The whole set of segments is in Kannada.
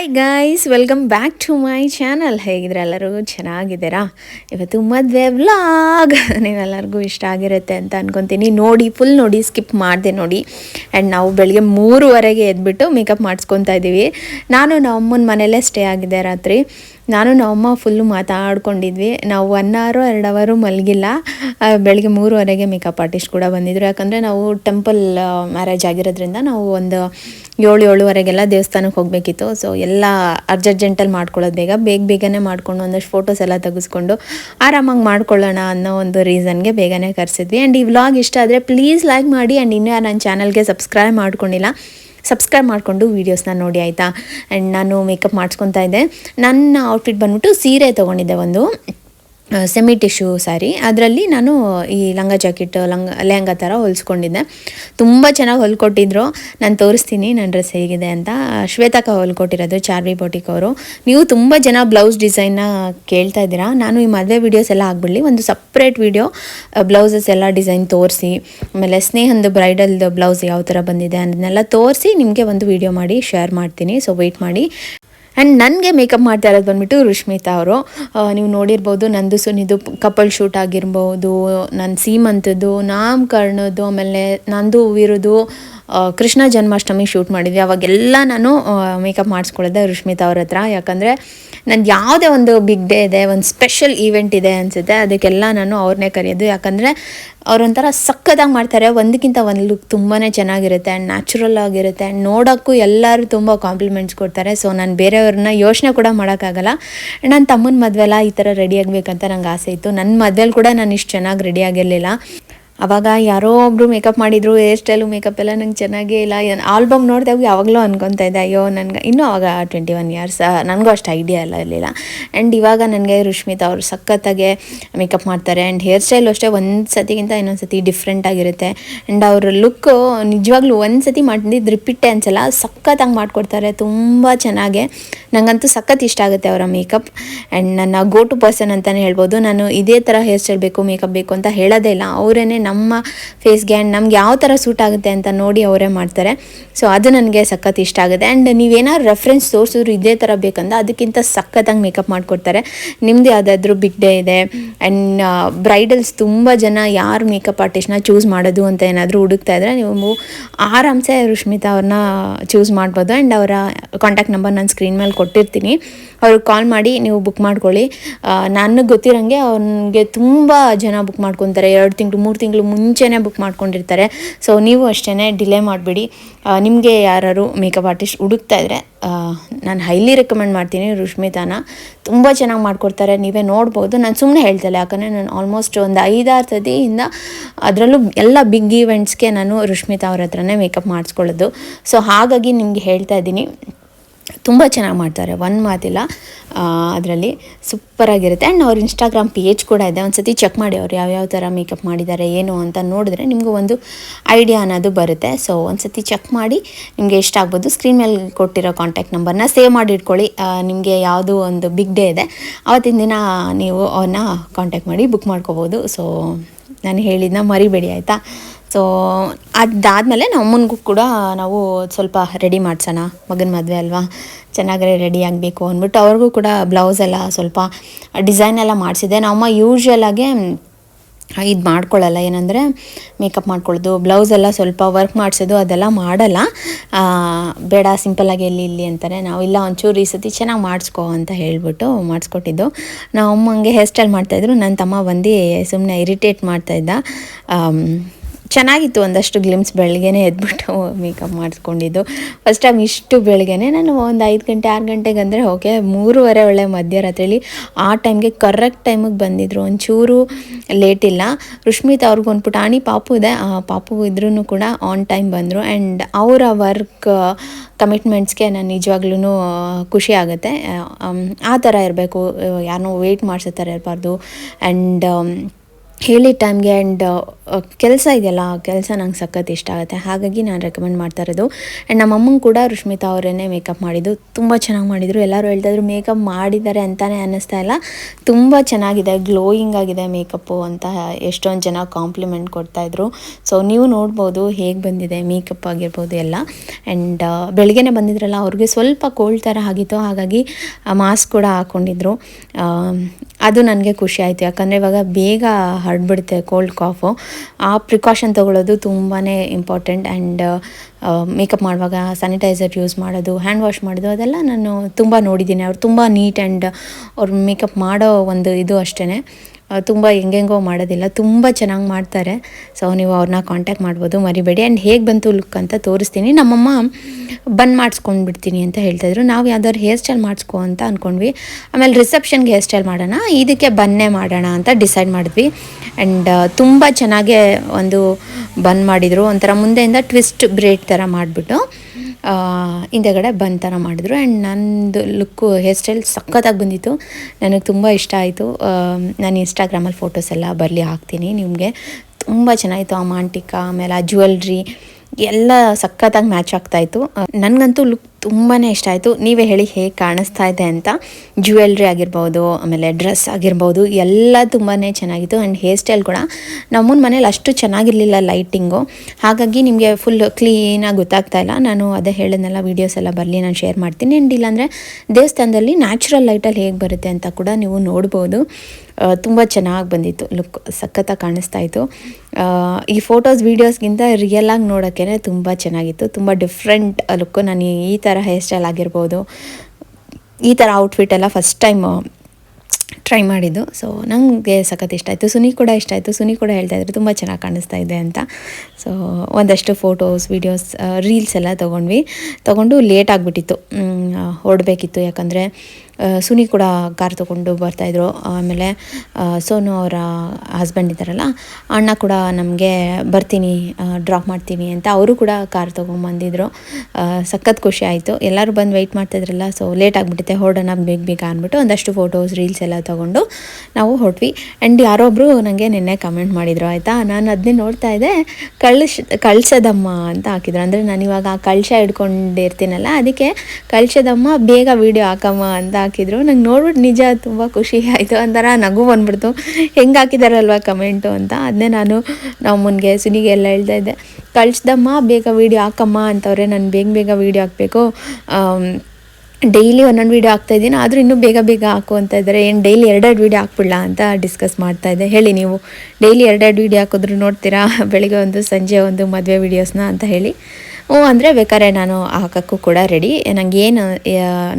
Hi guys welcome back to my channel ಹೇಗಿದ್ರೆ ಎಲ್ಲರೂ ಚೆನ್ನಾಗಿದ್ದೀರಾ? ಇವತ್ತು ಮದುವೆ ವ್ಲಾಗ್ ನೀವೆಲ್ಲರಿಗೂ ಇಷ್ಟ ಆಗಿರುತ್ತೆ ಅಂತ ಅನ್ಕೊತೀನಿ. ನೋಡಿ ಫುಲ್ ನೋಡಿ ಸ್ಕಿಪ್ ಮಾಡಿದೆ ನೋಡಿ. ಆ್ಯಂಡ್ ನಾವು ಬೆಳಗ್ಗೆ ಮೂರುವರೆಗೆ ಎದ್ಬಿಟ್ಟು ಮೇಕಪ್ ಮಾಡಿಸ್ಕೊತಾ ಇದ್ದೀವಿ. ನಾನು ನಮ್ಮ ಅಮ್ಮನ ಮನೇಲೇ ಸ್ಟೇ ಆಗಿದೆ ರಾತ್ರಿ. ನಾನು ನಮ್ಮಮ್ಮ ಫುಲ್ಲು ಮಾತಾಡ್ಕೊಂಡಿದ್ವಿ. ನಾವು ಒನ್ ಅವರು ಎರಡು ಅವರು ಮಲಗಿಲ್ಲ. ಬೆಳಗ್ಗೆ ಮೂರುವರೆಗೆ ಮೇಕಪ್ ಆರ್ಟಿಸ್ಟ್ ಕೂಡ ಬಂದಿದ್ರು. ಯಾಕಂದರೆ ನಾವು ಟೆಂಪಲ್ ಮ್ಯಾರೇಜ್ ಆಗಿರೋದ್ರಿಂದ ನಾವು ಒಂದು ಏಳು, ಏಳುವರೆಗೆಲ್ಲ ದೇವಸ್ಥಾನಕ್ಕೆ ಹೋಗಬೇಕಿತ್ತು. ಸೊ ಎಲ್ಲ ಅರ್ಜೆಂಟಲ್ಲಿ ಮಾಡ್ಕೊಳ್ಳೋದು ಬೇಗ. ಬೇಗ ಬೇಗನೆ ಮಾಡ್ಕೊಂಡು ಒಂದಷ್ಟು ಫೋಟೋಸ್ ಎಲ್ಲ ತೆಗೆಸ್ಕೊಂಡು ಆರಾಮಾಗಿ ಮಾಡ್ಕೊಳ್ಳೋಣ ಅನ್ನೋ ಒಂದು ರೀಸನ್ಗೆ ಬೇಗನೆ ಕರೆಸಿದ್ವಿ. ಆ್ಯಂಡ್ ಈ ವ್ಲಾಗ್ ಇಷ್ಟ ಆದರೆ ಪ್ಲೀಸ್ ಲೈಕ್ ಮಾಡಿ. ಆ್ಯಂಡ್ ಇನ್ನೂ ಯಾರು ನನ್ನ ಚಾನಲ್ಗೆ ಸಬ್ಸ್ಕ್ರೈಬ್ ಮಾಡ್ಕೊಂಡಿಲ್ಲ ಸಬ್ಸ್ಕ್ರೈಬ್ ಮಾಡಿಕೊಂಡು ವೀಡಿಯೋಸ್ನ ನೋಡಿ ಆಯಿತಾ? ಆ್ಯಂಡ್ ನಾನು ಮೇಕಪ್ ಮಾಡಿಸ್ಕೊತಾ ಇದ್ದೆ. ನನ್ನ ಔಟ್ಫಿಟ್ ಬಂದ್ಬಿಟ್ಟು ಸೀರೆ ತೊಗೊಂಡಿದ್ದೆ ಒಂದು. ಸೆಮಿ ಟಿಶ್ಯೂ ಸ್ಯಾರಿ ಅದರಲ್ಲಿ ನಾನು ಈ ಲಂಗ ಜಾಕೆಟ್, ಲಂಗ, ಲೆಹಂಗ ಥರ ಹೊಲ್ಸ್ಕೊಂಡಿದ್ದೆ. ತುಂಬ ಚೆನ್ನಾಗಿ ಹೊಲ್ಕೊಟ್ಟಿದ್ರು. ನಾನು ತೋರಿಸ್ತೀನಿ ನನ್ನ ಡ್ರೆಸ್ ಹೇಗಿದೆ ಅಂತ. ಶ್ವೇತಕ ಹೊಲ್ಕೊಟ್ಟಿರೋದು ಚಾರ್ವಿ ಬೋಟಿಕ್ ಅವರು. ನೀವು ತುಂಬ ಜನ ಬ್ಲೌಸ್ ಡಿಸೈನ್ನ ಕೇಳ್ತಾ ಇದ್ದೀರಾ. ನಾನು ಈ ಮದುವೆ ವೀಡಿಯೋಸ್ ಎಲ್ಲ ಆಗ್ಬಿಡಲಿ. ಒಂದು ಸಪ್ರೇಟ್ ವೀಡಿಯೋ ಬ್ಲೌಸಸ್ ಎಲ್ಲ ಡಿಸೈನ್ ತೋರಿಸಿ, ಆಮೇಲೆ ಸ್ನೇಹಂದು ಬ್ರೈಡಲ್ದು ಬ್ಲೌಸ್ ಯಾವ ಥರ ಬಂದಿದೆ ಅದನ್ನೆಲ್ಲ ತೋರಿಸಿ ನಿಮಗೆ ಒಂದು ವೀಡಿಯೋ ಮಾಡಿ ಶೇರ್ ಮಾಡ್ತೀನಿ. ಸೊ ವೆಯ್ಟ್ ಮಾಡಿ. ಆ್ಯಂಡ್ ನನಗೆ ಮೇಕಪ್ ಮಾಡ್ತಾ ಇರೋದು ಬಂದುಬಿಟ್ಟು ರುಷ್ಮಿತಾ ಅವರು. ನೀವು ನೋಡಿರ್ಬೋದು ನಂದು ಸುನಿದು ಕಪಲ್ ಶೂಟ್ ಆಗಿರ್ಬೋದು ನನ್ನ ಸೀಮಂತದ್ದು ನಾಮಕರಣದ್ದು ಆಮೇಲೆ ನಂದು ವೀರದು ಆ, ಕೃಷ್ಣ ಜನ್ಮಾಷ್ಟಮಿ ಶೂಟ್ ಮಾಡಿದ್ವಿ. ಅವಾಗೆಲ್ಲ ನಾನು ಮೇಕಪ್ ಮಾಡಿಸ್ಕೊಳ್ಳೋದೆ ರುಷ್ಮಿತಾ ಅವ್ರ ಹತ್ರ. ಯಾಕಂದರೆ ನಂದು ಯಾವುದೇ ಒಂದು ಬಿಗ್ ಡೇ ಇದೆ, ಒಂದು ಸ್ಪೆಷಲ್ ಈವೆಂಟ್ ಇದೆ ಅನಿಸುತ್ತೆ, ಅದಕ್ಕೆಲ್ಲ ನಾನು ಅವ್ರನ್ನೇ ಕರೆಯೋದು. ಯಾಕಂದರೆ ಅವರೊಂಥರ ಸಕ್ಕದಾಗಿ ಮಾಡ್ತಾರೆ. ಒಂದಕ್ಕಿಂತ ಒಂದು ಲುಕ್ ತುಂಬಾ ಚೆನ್ನಾಗಿರುತ್ತೆ ಆ್ಯಂಡ್ ನ್ಯಾಚುರಲ್ ಆಗಿರುತ್ತೆ. ಆ್ಯಂಡ್ ನೋಡೋಕ್ಕೂ ಎಲ್ಲರೂ ತುಂಬ ಕಾಂಪ್ಲಿಮೆಂಟ್ಸ್ ಕೊಡ್ತಾರೆ. ಸೊ ನಾನು ಬೇರೆಯವ್ರನ್ನ ಯೋಚನೆ ಕೂಡ ಮಾಡೋಕ್ಕಾಗಲ್ಲ. ನನ್ನ ತಮ್ಮನ ಮದುವೆಲ್ಲ ಈ ಥರ ರೆಡಿ ಆಗಬೇಕಂತ ನಂಗೆ ಆಸೆ ಇತ್ತು. ನನ್ನ ಮದುವೆಲಿ ಕೂಡ ನಾನು ಇಷ್ಟು ಚೆನ್ನಾಗಿ ರೆಡಿ ಆಗಿರಲಿಲ್ಲ. ಅವಾಗ ಯಾರೋ ಒಬ್ರು ಮೇಕಪ್ ಮಾಡಿದ್ರು ಹೇರ್ ಸ್ಟೈಲು ಮೇಕಪ್ ಎಲ್ಲ ನಂಗೆ ಚೆನ್ನಾಗೇ ಇಲ್ಲ. ಆಲ್ಬಮ್ ನೋಡಿದಾಗ ಯಾವಾಗಲೂ ಅನ್ಕೊತಾ ಇದ್ದೆ, ಅಯ್ಯೋ, ನನಗೆ ಇನ್ನೂ ಅವಾಗ ಟ್ವೆಂಟಿ ಒನ್ ಇಯರ್ಸ್ ನನಗೂ ಅಷ್ಟು ಐಡಿಯಾ ಎಲ್ಲ ಇರಲಿಲ್ಲ. ಆ್ಯಂಡ್ ಇವಾಗ ನನಗೆ ರುಷ್ಮಿತಾ ಅವರು ಸಖತ್ತಾಗೆ ಮೇಕಪ್ ಮಾಡ್ತಾರೆ. ಆ್ಯಂಡ್ ಹೇರ್ ಸ್ಟೈಲು ಅಷ್ಟೇ ಒಂದು ಸತಿಗಿಂತ ಇನ್ನೊಂದು ಸತಿ ಡಿಫ್ರೆಂಟ್ ಆಗಿರುತ್ತೆ. ಆ್ಯಂಡ್ ಅವ್ರ ಲುಕ್ಕು ನಿಜವಾಗ್ಲೂ ಒಂದು ಸತಿ ಮಾಡಿದ್ದು ರಿಪೀಟೇ ಅನ್ಸಲ್ಲ, ಸಖತ್ತಾಗಿ ಮಾಡಿಕೊಡ್ತಾರೆ, ತುಂಬ ಚೆನ್ನಾಗೆ. ನನಗಂತೂ ಸಖತ್ ಇಷ್ಟ ಆಗುತ್ತೆ ಅವರ ಮೇಕಪ್ ಆ್ಯಂಡ್ ನನ್ನ ಗೋ ಟು ಪರ್ಸನ್ ಅಂತಲೇ ಹೇಳ್ಬೋದು. ನಾನು ಇದೇ ಥರ ಹೇರ್ ಸ್ಟೈಲ್ ಬೇಕು ಮೇಕಪ್ ಬೇಕು ಅಂತ ಹೇಳೋದೇ ಇಲ್ಲ. ಅವರೇ ನಮ್ಮ ಫೇಸ್ಗೆ ಆ್ಯಂಡ್ ನಮ್ಗೆ ಯಾವ ಥರ ಸೂಟ್ ಆಗುತ್ತೆ ಅಂತ ನೋಡಿ ಅವರೇ ಮಾಡ್ತಾರೆ. ಸೊ ಅದು ನನಗೆ ಸಖತ್ ಇಷ್ಟ ಆಗುತ್ತೆ. ಆ್ಯಂಡ್ ನೀವೇನಾದ್ರು ರೆಫ್ರೆನ್ಸ್ ತೋರಿಸಿದ್ರು ಇದೇ ಥರ ಬೇಕಂದ್ರೆ ಅದಕ್ಕಿಂತ ಸಖತ್ತಾಗಿ ಮೇಕಪ್ ಮಾಡಿಕೊಡ್ತಾರೆ. ನಿಮ್ಮದು ಯಾವುದಾದ್ರೂ ಬಿಗ್ ಡೇ ಇದೆ. ಆ್ಯಂಡ್ ಬ್ರೈಡಲ್ಸ್ ತುಂಬ ಜನ ಯಾರು ಮೇಕಪ್ ಆರ್ಟಿಸ್ಟ್ನ ಚೂಸ್ ಮಾಡೋದು ಅಂತ ಏನಾದರೂ ಹುಡುಕ್ತಾ ಇದ್ದರೆ ನೀವು ಆರಾಮ್ಸೆ ರುಶ್ಮಿತಾ ಅವ್ರನ್ನ ಚೂಸ್ ಮಾಡ್ಬೋದು. ಆ್ಯಂಡ್ ಅವರ ಕಾಂಟ್ಯಾಕ್ಟ್ ನಂಬರ್ ನಾನು ಸ್ಕ್ರೀನ್ ಮೇಲೆ ಕೊಟ್ಟಿರ್ತೀನಿ. ಅವ್ರಿಗೆ ಕಾಲ್ ಮಾಡಿ ನೀವು ಬುಕ್ ಮಾಡ್ಕೊಳ್ಳಿ. ನನಗೆ ಗೊತ್ತಿರೋಂಗೆ ಅವ್ನಿಗೆ ತುಂಬ ಜನ ಬುಕ್ ಮಾಡ್ಕೊತಾರೆ. ಎರಡು ತಿಂಗಳು, ಮೂರು ತಿಂಗಳು ಮುಂಚೆನೇ ಬುಕ್ ಮಾಡ್ಕೊಂಡಿರ್ತಾರೆ. ಸೊ ನೀವು ಅಷ್ಟೇ ಡಿಲೇ ಮಾಡಿಬಿಡಿ. ನಿಮಗೆ ಯಾರು ಮೇಕಪ್ ಆರ್ಟಿಸ್ಟ್ ಹುಡುಕ್ತಾ ಇದ್ದರೆ ನಾನು ಹೈಲಿ ರೆಕಮೆಂಡ್ ಮಾಡ್ತೀನಿ ರುಷ್ಮಿತಾನ. ತುಂಬ ಚೆನ್ನಾಗಿ ಮಾಡ್ಕೊಡ್ತಾರೆ. ನೀವೇ ನೋಡ್ಬೋದು. ನಾನು ಸುಮ್ಮನೆ ಹೇಳ್ತಲ್ಲ, ಯಾಕಂದರೆ ನಾನು ಆಲ್ಮೋಸ್ಟ್ ಒಂದು ಐದಾರು ಸತಿಯಿಂದ ಅದರಲ್ಲೂ ಎಲ್ಲ ಬಿಗ್ ಈವೆಂಟ್ಸ್ಗೆ ನಾನು ರುಷ್ಮಿತಾ ಅವ್ರ ಹತ್ರನೇ ಮೇಕಪ್ ಮಾಡಿಸ್ಕೊಳ್ಳೋದು. ಸೊ ಹಾಗಾಗಿ ನಿಮಗೆ ಹೇಳ್ತಾ ಇದ್ದೀನಿ. ತುಂಬ ಚೆನ್ನಾಗಿ ಮಾಡ್ತಾರೆ. ಒನ್ ಮಾತಿಲ್ಲ. ಅದರಲ್ಲಿ ಸೂಪರಾಗಿರುತ್ತೆ ಆ್ಯಂಡ್ ಅವ್ರ ಇನ್ಸ್ಟಾಗ್ರಾಮ್ ಪೇಜ್ ಕೂಡ ಇದೆ. ಒಂದು ಸತಿ ಚೆಕ್ ಮಾಡಿ ಅವ್ರು ಯಾವ್ಯಾವ ಥರ ಮೇಕಪ್ ಮಾಡಿದ್ದಾರೆ ಏನು ಅಂತ ನೋಡಿದ್ರೆ ನಿಮಗೂ ಒಂದು ಐಡಿಯಾ ಅನ್ನೋದು ಬರುತ್ತೆ. ಸೊ ಒಂದು ಸತಿ ಚೆಕ್ ಮಾಡಿ ನಿಮಗೆ ಇಷ್ಟ ಆಗ್ಬೋದು. ಸ್ಕ್ರೀನ್ ಮೇಲೆ ಕೊಟ್ಟಿರೋ ಕಾಂಟ್ಯಾಕ್ಟ್ ನಂಬರ್ನ ಸೇವ್ ಮಾಡಿ ಇಟ್ಕೊಳ್ಳಿ. ನಿಮಗೆ ಯಾವುದೋ ಒಂದು ಬಿಗ್ ಡೇ ಇದೆ. ಆವತ್ತಿನ ದಿನ ನೀವು ಅವನ್ನ ಕಾಂಟ್ಯಾಕ್ಟ್ ಮಾಡಿ ಬುಕ್ ಮಾಡ್ಕೋಬೋದು. ಸೊ ನಾನು ಹೇಳಿದ್ನ ಮರಿಬೇಡಿ, ಆಯಿತಾ? ಸೊ ಅದಾದಮೇಲೆ ನಮ್ಮ ಅಮ್ಮನಿಗೂ ಕೂಡ ನಾವು ಸ್ವಲ್ಪ ರೆಡಿ ಮಾಡ್ಸೋಣ. ಮಗನ ಮದುವೆ ಅಲ್ವಾ? ಚೆನ್ನಾಗೇ ರೆಡಿ ಆಗಬೇಕು ಅಂದ್ಬಿಟ್ಟು ಅವ್ರಿಗೂ ಕೂಡ ಬ್ಲೌಸ್ ಎಲ್ಲ ಸ್ವಲ್ಪ ಡಿಸೈನ್ ಎಲ್ಲ ಮಾಡಿಸಿದೆ ನಮ್ಮಮ್ಮ ಯೂಶ್ವಲಾಗೆ ಇದು ಮಾಡ್ಕೊಳ್ಳಲ್ಲ ಏನಂದರೆ ಮೇಕಪ್ ಮಾಡ್ಕೊಳ್ಳೋದು ಬ್ಲೌಸ್ ಎಲ್ಲ ಸ್ವಲ್ಪ ವರ್ಕ್ ಮಾಡಿಸೋದು, ಅದೆಲ್ಲ ಮಾಡಲ್ಲ. ಬೇಡ ಸಿಂಪಲ್ಲಾಗಿ ಎಲ್ಲಿ ಇಲ್ಲಿ ಅಂತಾರೆ. ನಾವು ಇಲ್ಲ, ಒಂಚೂರು ಈ ಸತಿ ಚೆನ್ನಾಗಿ ಮಾಡಿಸ್ಕೋ ಅಂತ ಹೇಳ್ಬಿಟ್ಟು ಮಾಡಿಸ್ಕೊಟ್ಟಿದ್ದು. ನಮ್ಮ ಅಮ್ಮಂಗೆ ಹೇರ್ ಸ್ಟೈಲ್ ಮಾಡ್ತಾಯಿದ್ರು ನನ್ನ ತಮ್ಮ ಬಂದು ಸುಮ್ಮನೆ ಇರಿಟೇಟ್ ಮಾಡ್ತಾಯಿದ್ದ ಚೆನ್ನಾಗಿತ್ತು ಒಂದಷ್ಟು ಗ್ಲಿಮ್ಸ್ ಬೆಳಗ್ಗೆನೇ ಎದ್ಬಿಟ್ಟು ಮೇಕಪ್ ಮಾಡಿಸ್ಕೊಂಡಿದ್ದು. ಫಸ್ಟ್ ಟೈಮ್ ಇಷ್ಟು ಬೆಳಗ್ಗೆನೆ ನಾನು ಒಂದು ಐದು ಗಂಟೆ, ಆರು ಗಂಟೆಗೆ ಅಂದರೆ ಓಕೆ ಮೂರುವರೆ ಒಳ್ಳೆ ಮಧ್ಯರಾತ್ರಿಲಿ ಆ ಟೈಮ್ಗೆ ಕರೆಕ್ಟ್ ಟೈಮಿಗೆ ಬಂದಿದ್ರು. ಒಂಚೂರು ಲೇಟ್ ಇಲ್ಲ. ರುಶ್ಮಿತ್ ಅವ್ರಿಗೆ ಒಂದು ಪುಟಾಣಿ ಪಾಪು ಇದೆ. ಆ, ಪಾಪು ಇದ್ರೂ ಕೂಡ ಆನ್ ಟೈಮ್ ಬಂದರು. ಆ್ಯಂಡ್ ಅವರ ವರ್ಕ್ ಕಮಿಟ್ಮೆಂಟ್ಸ್ಗೆ ನಾನು ನಿಜವಾಗ್ಲೂ ಖುಷಿ ಆಗುತ್ತೆ. ಆ ಥರ ಇರಬೇಕು. ಯಾರನ್ನೂ ವೆಯ್ಟ್ ಮಾಡಿಸೋ ಥರ ಇರಬಾರ್ದು ಆ್ಯಂಡ್ ಹೇಳಿ ಟೈಮ್ಗೆ ಆ್ಯಂಡ್ ಕೆಲಸ ಇದೆಯಲ್ಲ, ಆ ಕೆಲಸ ನಂಗೆ ಸಖತ್ ಇಷ್ಟ ಆಗುತ್ತೆ. ಹಾಗಾಗಿ ನಾನು ರೆಕಮೆಂಡ್ ಮಾಡ್ತಾ ಇರೋದು. ಆ್ಯಂಡ್ ನಮ್ಮ ಅಮ್ಮಂಗೆ ಕೂಡ ರುಷ್ಮಿತಾ ಅವರೇ ಮೇಕಪ್ ಮಾಡಿದ್ದು. ತುಂಬ ಚೆನ್ನಾಗಿ ಮಾಡಿದರು. ಎಲ್ಲರೂ ಹೇಳ್ತಾಯಿದ್ರು ಮೇಕಪ್ ಮಾಡಿದ್ದಾರೆ ಅಂತಲೇ ಅನ್ನಿಸ್ತಾ ಇಲ್ಲ. ತುಂಬ ಚೆನ್ನಾಗಿದೆ ಗ್ಲೋಯಿಂಗ್ ಆಗಿದೆ ಮೇಕಪ್ಪು ಅಂತ ಎಷ್ಟೊಂದು ಜನ ಕಾಂಪ್ಲಿಮೆಂಟ್ ಕೊಡ್ತಾಯಿದ್ರು ಸೊ ನೀವು ನೋಡ್ಬೋದು ಹೇಗೆ ಬಂದಿದೆ ಮೇಕಪ್ ಆಗಿರ್ಬೋದು ಎಲ್ಲ. ಆ್ಯಂಡ್ ಬೆಳಗ್ಗೆನೆ ಬಂದಿದ್ರಲ್ಲ, ಅವ್ರಿಗೆ ಸ್ವಲ್ಪ ಕೋಲ್ಡ್ ಥರ ಆಗಿತ್ತು. ಹಾಗಾಗಿ ಮಾಸ್ಕ್ ಕೂಡ ಹಾಕ್ಕೊಂಡಿದ್ರು ಅದು ನನಗೆ ಖುಷಿ ಆಯಿತು. ಯಾಕಂದರೆ ಇವಾಗ ಬೇಗ ಹರಡ್ಬಿಡುತ್ತೆ ಕೋಲ್ಡ್ ಕಾಫು ಆ ಪ್ರಿಕಾಷನ್ ತೊಗೊಳ್ಳೋದು ತುಂಬಾ ಇಂಪಾರ್ಟೆಂಟ್ ಆ್ಯಂಡ್ ಮೇಕಪ್ ಮಾಡುವಾಗ ಸ್ಯಾನಿಟೈಸರ್ ಯೂಸ್ ಮಾಡೋದು ಹ್ಯಾಂಡ್ ವಾಶ್ ಮಾಡೋದು, ಅದೆಲ್ಲ ನಾನು ತುಂಬ ನೋಡಿದ್ದೀನಿ. ಅವ್ರು ತುಂಬ ನೀಟ್ ಆ್ಯಂಡ್ ಅವ್ರು ಮೇಕಪ್ ಮಾಡೋ ಒಂದು ಇದು ಅಷ್ಟೇ ತುಂಬ ಹೆಂಗೆಂಗೋ ಮಾಡೋದಿಲ್ಲ, ತುಂಬ ಚೆನ್ನಾಗಿ ಮಾಡ್ತಾರೆ. ಸೊ ನೀವು ಅವ್ರನ್ನ ಕಾಂಟ್ಯಾಕ್ಟ್ ಮಾಡ್ಬೋದು, ಮರಿಬೇಡಿ. ಆ್ಯಂಡ್ ಹೇಗೆ ಬಂತು ಲುಕ್ ಅಂತ ತೋರಿಸ್ತೀನಿ. ನಮ್ಮಮ್ಮ ಬಂದ್ ಮಾಡಿಸ್ಕೊಂಡು ಬಿಡ್ತೀನಿ ಅಂತ ಹೇಳ್ತಾಯಿದ್ರು ನಾವು ಯಾವ್ದಾದ್ರು ಹೇರ್ ಸ್ಟೈಲ್ ಮಾಡಿಸ್ಕೊ ಅಂತ ಅಂದ್ಕೊಂಡ್ವಿ ಆಮೇಲೆ ರಿಸೆಪ್ಷನ್ಗೆ ಹೇರ್ ಸ್ಟೈಲ್ ಮಾಡೋಣ, ಇದಕ್ಕೆ ಬನ್ನೇ ಮಾಡೋಣ ಅಂತ ಡಿಸೈಡ್ ಮಾಡಿದ್ವಿ. ಆ್ಯಂಡ್ ತುಂಬ ಚೆನ್ನಾಗೆ ಒಂದು ಬನ್ ಮಾಡಿದರು. ಒಂಥರ ಮುಂದೆಯಿಂದ ಟ್ವಿಸ್ಟ್ ಬ್ರೇಡ್ ಥರ ಮಾಡಿಬಿಟ್ಟು ಹಿಂದೆಗಡೆ ಬನ್ ಥರ ಮಾಡಿದ್ರು. ಆ್ಯಂಡ್ ನಂದು ಲುಕ್ಕು ಹೇರ್ ಸ್ಟೈಲ್ ಸಖತ್ತಾಗಿ ಬಂದಿತ್ತು. ನನಗೆ ತುಂಬ ಇಷ್ಟ ಆಯಿತು. ನಾನು ಇನ್ಸ್ಟಾಗ್ರಾಮಲ್ಲಿ ಫೋಟೋಸ್ ಎಲ್ಲ ಬರಲಿ ಹಾಕ್ತೀನಿ. ನಿಮಗೆ ತುಂಬ ಚೆನ್ನಾಗಿತ್ತು ಆ ಮಾಂಟಿಕ, ಆಮೇಲೆ ಆ ಜ್ಯುವೆಲ್ರಿ ಎಲ್ಲ ಸಖತ್ತಾಗಿ ಮ್ಯಾಚ್ ಆಗ್ತಾಯಿತ್ತು ನನಗಂತೂ ಲುಕ್ ತುಂಬಾ ಇಷ್ಟ ಆಯಿತು. ನೀವೇ ಹೇಳಿ ಹೇಗೆ ಕಾಣಿಸ್ತಾ ಇದೆ ಅಂತ. ಜ್ಯುವೆಲ್ರಿ ಆಗಿರ್ಬೋದು, ಆಮೇಲೆ ಡ್ರೆಸ್ ಆಗಿರ್ಬೋದು, ಎಲ್ಲ ತುಂಬಾ ಚೆನ್ನಾಗಿತ್ತು. ಆ್ಯಂಡ್ ಹೇರ್ ಸ್ಟೈಲ್ ಕೂಡ ನಮ್ಮನ ಮನೇಲಿ ಅಷ್ಟು ಚೆನ್ನಾಗಿರಲಿಲ್ಲ ಲೈಟಿಂಗು ಹಾಗಾಗಿ ನಿಮಗೆ ಫುಲ್ ಕ್ಲೀನಾಗಿ ಗೊತ್ತಾಗ್ತಾ ಇಲ್ಲ. ನಾನು ಅದೇ ಹೇಳಿದ್ನೆಲ್ಲ ವೀಡಿಯೋಸ್ ಎಲ್ಲ ಬರಲಿ, ನಾನು ಶೇರ್ ಮಾಡ್ತೀನಿ. ಆ್ಯಂಡ್ ಇಲ್ಲಾಂದರೆ ದೇವಸ್ಥಾನದಲ್ಲಿ ನ್ಯಾಚುರಲ್ ಲೈಟಲ್ಲಿ ಹೇಗೆ ಬರುತ್ತೆ ಅಂತ ಕೂಡ ನೀವು ನೋಡ್ಬೋದು. ತುಂಬ ಚೆನ್ನಾಗಿ ಬಂದಿತ್ತು. ಲುಕ್ ಸಖತ್ತಾಗಿ ಕಾಣಿಸ್ತಾ ಇತ್ತು. ಈ ಫೋಟೋಸ್ ವೀಡಿಯೋಸ್ಗಿಂತ ರಿಯಲಾಗಿ ನೋಡೋಕ್ಕೆ ತುಂಬ ಚೆನ್ನಾಗಿತ್ತು. ತುಂಬ ಡಿಫ್ರೆಂಟ್ ಲುಕ್ಕು ನಾನು ಈ ಹೇರ್ ಸ್ಟೈಲ್ ಆಗಿರ್ಬೋದು. ಈ ಥರ ಔಟ್ಫಿಟ್ ಎಲ್ಲ ಫಸ್ಟ್ ಟೈಮ್ ಟ್ರೈ ಮಾಡಿದ್ದು. ಸೊ ನನಗೆ ಸಖತ್ ಇಷ್ಟ ಆಯಿತು. ಸುನಿ ಕೂಡ ಇಷ್ಟ ಆಯಿತು. ಸುನಿ ಕೂಡ ಹೇಳ್ತಾ ಇದ್ರು, ತುಂಬ ಚೆನ್ನಾಗಿ ಕಾಣಿಸ್ತಾ ಇದೆ ಅಂತ. ಸೊ ಒಂದಷ್ಟು ಫೋಟೋಸ್ ವೀಡಿಯೋಸ್ ರೀಲ್ಸ್ ಎಲ್ಲ ತೊಗೊಂಡ್ವಿ. ತೊಗೊಂಡು ಲೇಟ್ ಆಗಿಬಿಟ್ಟಿತ್ತು. ಹೊರಡಬೇಕಿತ್ತು ಯಾಕಂದರೆ ಸುನಿ ಕೂಡ ಕಾರ್ ತೊಗೊಂಡು ಬರ್ತಾಯಿದ್ರು ಆಮೇಲೆ ಸೋನು ಅವರ ಹಸ್ಬೆಂಡ್ ಇದ್ದಾರಲ್ಲ, ಅಣ್ಣ ಕೂಡ ನಮಗೆ ಬರ್ತೀನಿ ಡ್ರಾಪ್ ಮಾಡ್ತೀನಿ ಅಂತ ಅವರು ಕೂಡ ಕಾರ್ ತೊಗೊಂಬಂದಿದ್ರು ಸಖತ್ ಖುಷಿ ಆಯಿತು. ಎಲ್ಲರೂ ಬಂದು ವೆಯ್ಟ್ ಮಾಡ್ತಾಯಿದ್ರಲ್ಲ ಸೊ ಲೇಟ್ ಆಗಿಬಿಟ್ಟಿದೆ ಹೊರಡೋಣ ಬೇಗ ಬೇಗ ಅಂದ್ಬಿಟ್ಟು ಒಂದಷ್ಟು ಫೋಟೋಸ್ ರೀಲ್ಸ್ ಎಲ್ಲ ತೊಗೊಂಡು ನಾವು ಹೊರಟ್ವಿ ಆ್ಯಂಡ್ ಯಾರೊಬ್ಬರು ನನಗೆ ನಿನ್ನೆ ಕಮೆಂಟ್ ಮಾಡಿದರು, ಆಯಿತಾ? ನಾನು ಅದನ್ನೇ ನೋಡ್ತಾ ಇದ್ದೆ ಕಳ್ಸ ಕಳ್ಸದಮ್ಮ ಅಂತ ಹಾಕಿದ್ರು. ಅಂದರೆ ನಾನು ಇವಾಗ ಆ ಕಳಶ ಹಿಡ್ಕೊಂಡಿರ್ತೀನಲ್ಲ, ಅದಕ್ಕೆ ಕಳ್ಸದಮ್ಮ ಬೇಗ ವೀಡಿಯೋ ಹಾಕಮ್ಮ ಅಂತ ಹಾಕಿದ್ರು. ನಂಗೆ ನೋಡ್ಬಿಟ್ಟು ನಿಜ ತುಂಬ ಖುಷಿ ಆಯಿತು. ಒಂಥರ ನಗು ಬಂದ್ಬಿಡ್ತು. ಹೆಂಗೆ ಹಾಕಿದಾರಲ್ವ ಕಮೆಂಟು ಅಂತ. ಅದನ್ನೇ ನಾನು ನಾವು ಮುನ್ಗೆ ಸುನಿಗೆ ಎಲ್ಲ ಹೇಳ್ತಾ ಇದ್ದೆ. ಕಳ್ಸ್ದಮ್ಮ, ಬೇಗ ವೀಡಿಯೋ ಹಾಕಮ್ಮ ಅಂತವ್ರೆ. ನಾನು ಬೇಗ ಬೇಗ ವೀಡಿಯೋ ಹಾಕಬೇಕು. ಡೈಲಿ ಒಂದೊಂದು ವೀಡಿಯೋ ಹಾಕ್ತಾಯಿದ್ದೀನಿ ಆದರೂ ಇನ್ನೂ ಬೇಗ ಬೇಗ ಹಾಕು ಅಂತ ಇದ್ದಾರೆ ಏನು ಡೈಲಿ ಎರಡೆರಡು ವೀಡಿಯೋ ಹಾಕ್ಬಿಡ್ಲಾ ಅಂತ ಡಿಸ್ಕಸ್ ಮಾಡ್ತಾ ಇದ್ದೆ. ಹೇಳಿ ನೀವು ಡೈಲಿ ಎರಡೆರಡು ವೀಡಿಯೋ ಹಾಕಿದ್ರು ನೋಡ್ತೀರಾ? ಬೆಳಗ್ಗೆ ಒಂದು, ಸಂಜೆ ಒಂದು ಮದುವೆ ವೀಡಿಯೋಸ್ನ ಅಂತ ಹೇಳಿ. ಹ್ಞೂ ಅಂದರೆ ಬೇಕಾದ್ರೆ ನಾನು ಹಾಕೋಕ್ಕೂ ಕೂಡ ರೆಡಿ ನನಗೆ ಏನು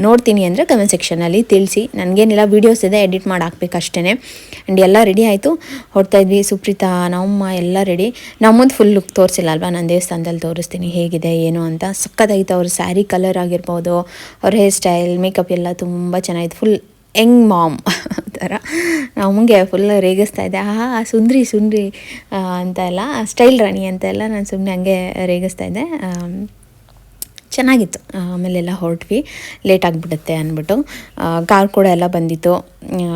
ನೋಡ್ತೀನಿ ಅಂದರೆ ಕಮೆಂಟ್ ಸೆಕ್ಷನಲ್ಲಿ ತಿಳಿಸಿ. ನನಗೇನಿಲ್ಲ ವೀಡಿಯೋಸ್ ಇದೆ ಎಡಿಟ್ ಮಾಡಿ ಹಾಕ್ಬೇಕು ಅಷ್ಟೇ ಆ್ಯಂಡ್ ಎಲ್ಲ ರೆಡಿ ಆಯಿತು. ಹೊಡ್ತಾ ಇದ್ವಿ, ಸುಪ್ರೀತಾ, ನಮ್ಮಮ್ಮ ಎಲ್ಲ ರೆಡಿ ನಮ್ಮದು ಫುಲ್ ಲುಕ್ ತೋರಿಸಿಲ್ಲ ಅಲ್ವಾ ನಾನು ದೇವಸ್ಥಾನದಲ್ಲಿ ತೋರಿಸ್ತೀನಿ, ಹೇಗಿದೆ, ಏನು ಅಂತ. ಸಕ್ಕತ್ತಾಗಿತ್ತು ಅವ್ರ ಸ್ಯಾರಿ ಕಲರ್ ಆಗಿರ್ಬೋದು, ಅವ್ರ ಹೇರ್ ಸ್ಟೈಲ್ ಮೇಕಪ್ ಎಲ್ಲ ತುಂಬ ಚೆನ್ನಾಗಿತ್ತು. ಫುಲ್ ಯಂಗ್ ಮಾಮ್ ಥರ ನಮಗೆ ಫುಲ್ ರೇಗಿಸ್ತಾ ಇದ್ದೆ. ಆಹಾ, ಸುಂದ್ರಿ ಸುಂದ್ರಿ ಅಂತ ಎಲ್ಲ ಸ್ಟೈಲ್ ರಾಣಿ ಅಂತ ಎಲ್ಲ ನಾನು ಸುಮ್ಮನೆ ಹಂಗೆ ರೇಗಿಸ್ತಾ ಇದ್ದೆ. ಚೆನ್ನಾಗಿತ್ತು. ಆಮೇಲೆಲ್ಲ ಹೊರಟ್ವಿ. ಲೇಟ್ ಆಗಿಬಿಡುತ್ತೆ ಅಂದ್ಬಿಟ್ಟು. ಕಾರ್ ಕೂಡ ಎಲ್ಲ ಬಂದಿತ್ತು.